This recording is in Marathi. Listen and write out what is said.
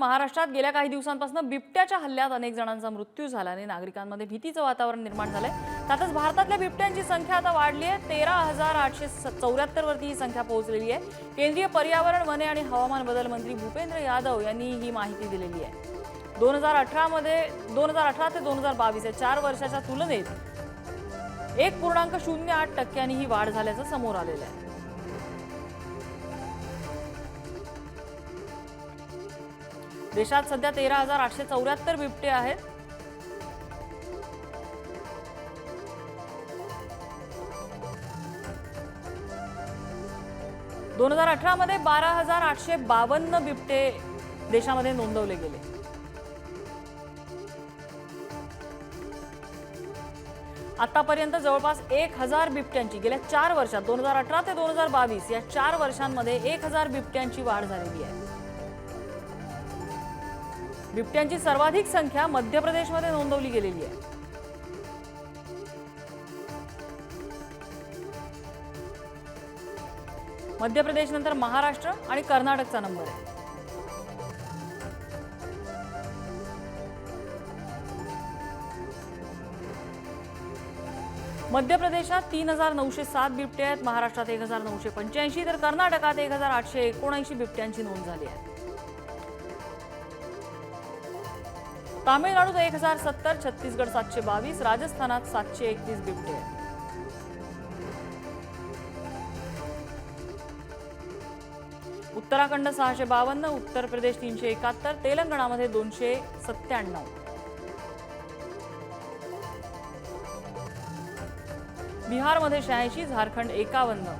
महाराष्ट्रात गेल्या काही दिवसांपासून बिबट्याच्या हल्ल्यात अनेक जणांचा मृत्यू झाल्याने नागरिकांमध्ये भीतीचं वातावरण निर्माण झालंय. त्यातच भारतातल्या बिबट्यांची संख्या आता वाढली आहे. तेरा हजार आठशे चौऱ्याहत्तर वरती ही संख्या पोहोचलेली आहे. केंद्रीय पर्यावरण वने आणि हवामान बदल मंत्री भूपेंद्र यादव यांनी ही माहिती दिलेली आहे. दोन हजार अठरामध्ये दोन हजार अठरा ते दोन हजार बावीस या चार वर्षाच्या तुलनेत एक पूर्णांक शून्य आठ टक्क्यांनी ही वाढ झाल्याचं समोर आलेलं आहे. देशात सध्या तेरा हजार आठशे चौऱ्याहत्तर बिबटे आहेत. दोन हजार अठरा मध्ये बारा हजार आठशे बावन्न बिबटे देशामध्ये नोंदवले गेले. आतापर्यंत जवळपास एक हजार बिबट्यांची गेल्या चार वर्षात दोन हजार अठरा ते दोन हजार बावीस या चार वर्षांमध्ये एक हजार बिबट्यांची वाढ झालेली आहे. बिबट्यांची सर्वाधिक संख्या मध्य प्रदेशमध्ये नोंदवली गेलेली आहे. मध्य प्रदेशनंतर महाराष्ट्र आणि कर्नाटकचा नंबर आहे. मध्य प्रदेशात तीन हजार नऊशे सात बिबटे आहेत महाराष्ट्रात एक हजार नऊशे पंच्याऐंशी तर कर्नाटकात एक हजार आठशे एकोणऐंशी बिबट्यांची नोंद झाली आहे. तामिळनाडूत एक हजार सत्तर छत्तीसगड सातशे बावीस राजस्थानात सातशे एकतीस बिबटे. आहेत उत्तराखंड सहाशे बावन्न उत्तर प्रदेश तीनशे एकाहत्तर तेलंगणामध्ये दोनशे सत्त्याण्णव. बिहारमध्ये शहाऐंशी झारखंड एकावन्न.